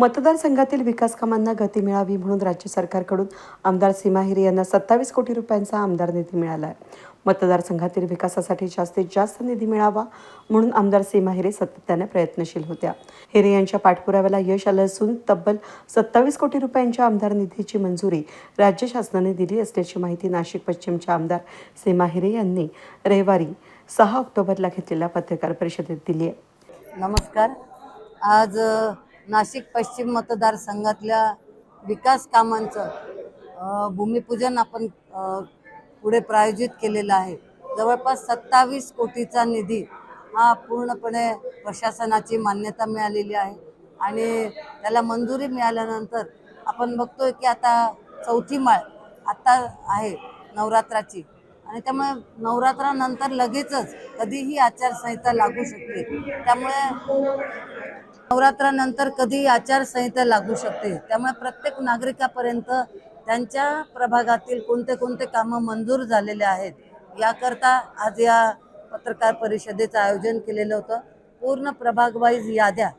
मतदारसंघातील विकास कामांना गती मिळावी म्हणून राज्य सरकारकडून आमदार सीमा हिरे यांना सत्तावीस कोटी रुपयांचा आमदार निधी मिळाला आहे मतदारसंघातील विकासासाठी जास्तीत जास्त निधी मिळावा म्हणून आमदार सीमा हिरे सातत्याने प्रयत्नशील होत्या. हिरे यांच्या पाठपुराव्याला यश आलं असून तब्बल सत्तावीस कोटी रुपयांच्या आमदार निधीची मंजुरी राज्य शासनाने दिली असल्याची माहिती नाशिक पश्चिमच्या आमदार सीमा हिरे यांनी रविवारी सहा ऑक्टोबरला घेतलेल्या पत्रकार परिषदेत दिली आहे. नमस्कार. आज नाशिक पश्चिम मतदारसंघातल्या विकास कामांचं भूमिपूजन आपण पुढे प्रायोजित केलेलं आहे. जवळपास सत्तावीस कोटीचा निधी हा पूर्णपणे प्रशासनाची मान्यता मिळालेली आहे आणि त्याला मंजुरी मिळाल्यानंतर आपण बघतोय की आता चौथी माळ आता आहे नवरात्राची. आणि त्यामुळे नवरात्रानंतर लगेचच कधीही आचारसंहिता लागू शकते. त्यामुळे नवरात्रानंतर कधीही आचारसंहिता लागू शकते. त्यामुळे प्रत्येक नागरिकापर्यंत त्यांच्या प्रभागातील कोणते कोणते कामं मंजूर झालेले आहेत याकरता आज या पत्रकार परिषदेचं आयोजन केलेलं होतं. पूर्ण प्रभागवाईज याद्या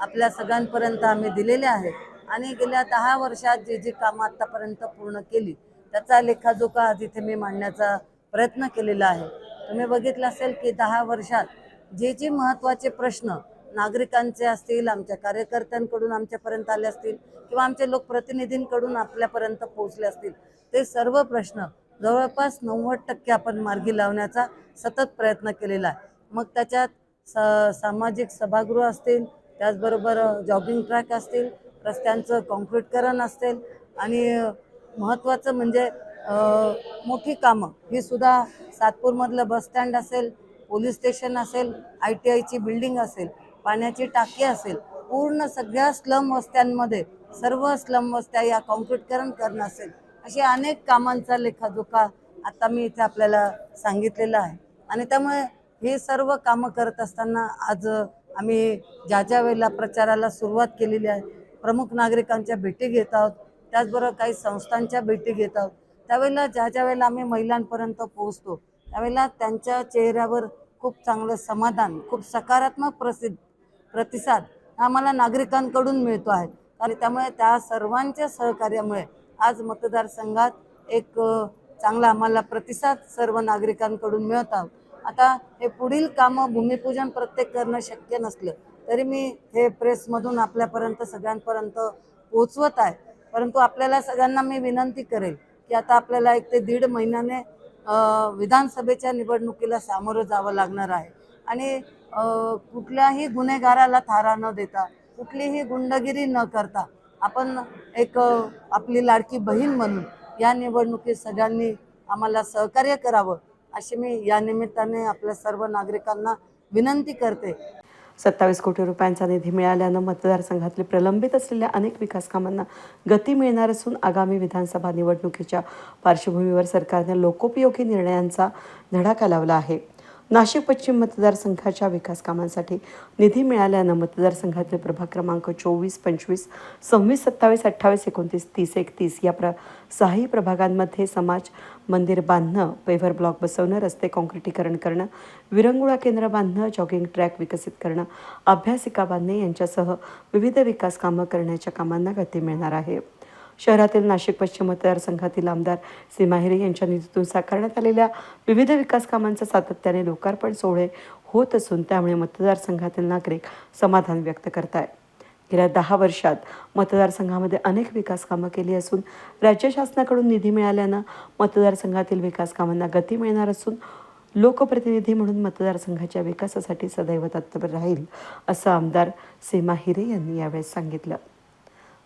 आपल्या सगळ्यांपर्यंत आम्ही दिलेल्या आहेत. आणि गेल्या दहा वर्षात जे जी कामं आत्तापर्यंत पूर्ण केली त्याचा लेखाजोखा आज इथे मी मांडण्याचा प्रयत्न केलेला आहे. तुम्ही बघितलं असेल की दहा वर्षात जे जे महत्त्वाचे प्रश्न नागरिकांचे असतील आमच्या कार्यकर्त्यांकडून आमच्यापर्यंत आले असतील किंवा आमच्या लोकप्रतिनिधींकडून आपल्यापर्यंत पोहोचले असतील ते सर्व प्रश्न जवळपास नव्वद टक्के आपण मार्गी लावण्याचा सतत प्रयत्न केलेला आहे. मग त्याच्यात स सामाजिक सभागृह असतील त्याचबरोबर जॉगिंग ट्रॅक असतील रस्त्यांचं कॉन्क्रीटकरण असेल आणि महत्त्वाचं म्हणजे मोठी कामं. ही सुद्धा सातपूरमधलं बसस्टँड असेल पोलीस स्टेशन असेल आय टी आयची बिल्डिंग असेल पाण्याची टाकी असेल पूर्ण सगळ्या स्लम वस्त्यांमध्ये सर्व स्लम वस्त्या या कॉन्क्रीटकरण करणं असेल अशी अनेक कामांचा लेखाजोखा आता मी इथे आपल्याला सांगितलेला आहे. आणि त्यामुळे हे सर्व कामं करत असताना आज आम्ही ज्या ज्या वेळेला प्रचाराला सुरुवात केलेली आहे प्रमुख नागरिकांच्या भेटी घेत आहोत त्याचबरोबर काही संस्थांच्या भेटी घेत आहोत त्यावेळेला ज्या ज्या वेळेला आम्ही महिलांपर्यंत पोहोचतो त्यावेळेला त्यांच्या चेहऱ्यावर खूप चांगलं समाधान खूप सकारात्मक प्रसिद्ध प्रतिसाद हा आम्हाला नागरिकांकडून मिळतो आहे. आणि त्यामुळे त्या सर्वांच्या सहकार्यामुळे आज मतदारसंघात एक चांगला आम्हाला प्रतिसाद सर्व नागरिकांकडून मिळत आहोत आता हे पुढील कामं भूमिपूजन प्रत्येक करणं शक्य नसलं तरी मी हे प्रेसमधून आपल्यापर्यंत सगळ्यांपर्यंत पोचवत आहे. परंतु आपल्याला सगळ्यांना मी विनंती करेल की आता आपल्याला एक ते दीड महिन्याने विधानसभेच्या निवडणुकीला सामोरं जावं लागणार आहे. आणि कुठल्याही गुन्हेगाराला थारा न देता कुठलीही गुंडगिरी न करता आपण एक आपली लाडकी बहीण म्हणून या निवडणुकीत सगळ्यांनी आम्हाला सहकार्य करावं अशी मी या निमित्ताने आपल्या सर्व नागरिकांना विनंती करते. सत्तावीस कोटी रुपयांचा निधी मिळाल्यानं मतदारसंघातले प्रलंबित असलेल्या अनेक विकासकामांना गती मिळणार असून आगामी विधानसभा निवडणुकीच्या पार्श्वभूमीवर सरकारने लोकोपयोगी निर्णयांचा धडाका लावला आहे. नाशिक पश्चिम मतदारसंघाच्या विकास कामांसाठी निधी मिळाल्यानं मतदारसंघातील प्रभाग क्रमांक चोवीस पंचवीस सव्वीस सत्तावीस अठ्ठावीस एकोणतीस तीस एकतीस या प्र सहाही प्रभागांमध्ये समाज मंदिर बांधणं पेव्हर ब्लॉक बसवणं रस्ते काँक्रिटीकरण करणं विरंगुळा केंद्र बांधणं जॉगिंग ट्रॅक विकसित करणं अभ्यासिका बांधणे यांच्यासह विविध विकास कामं करण्याच्या कामांना गती मिळणार आहे. शहरातील नाशिक पश्चिम मतदारसंघातील आमदार सीमा हिरे यांच्या निधीतून साकारण्यात आलेल्या विविध विकास कामांचं सातत्याने लोकार्पण सोहळे होत असून त्यामुळे मतदारसंघातील नागरिक समाधान व्यक्त करत आहेत गेल्या दहा वर्षात मतदारसंघामध्ये अनेक विकास कामं केली असून राज्य शासनाकडून निधी मिळाल्यानं मतदारसंघातील विकास कामांना गती मिळणार असून लोकप्रतिनिधी म्हणून मतदारसंघाच्या विकासासाठी सदैव तत्पर राहील असं आमदार सीमा हिरे यांनी यावेळेस सांगितलं.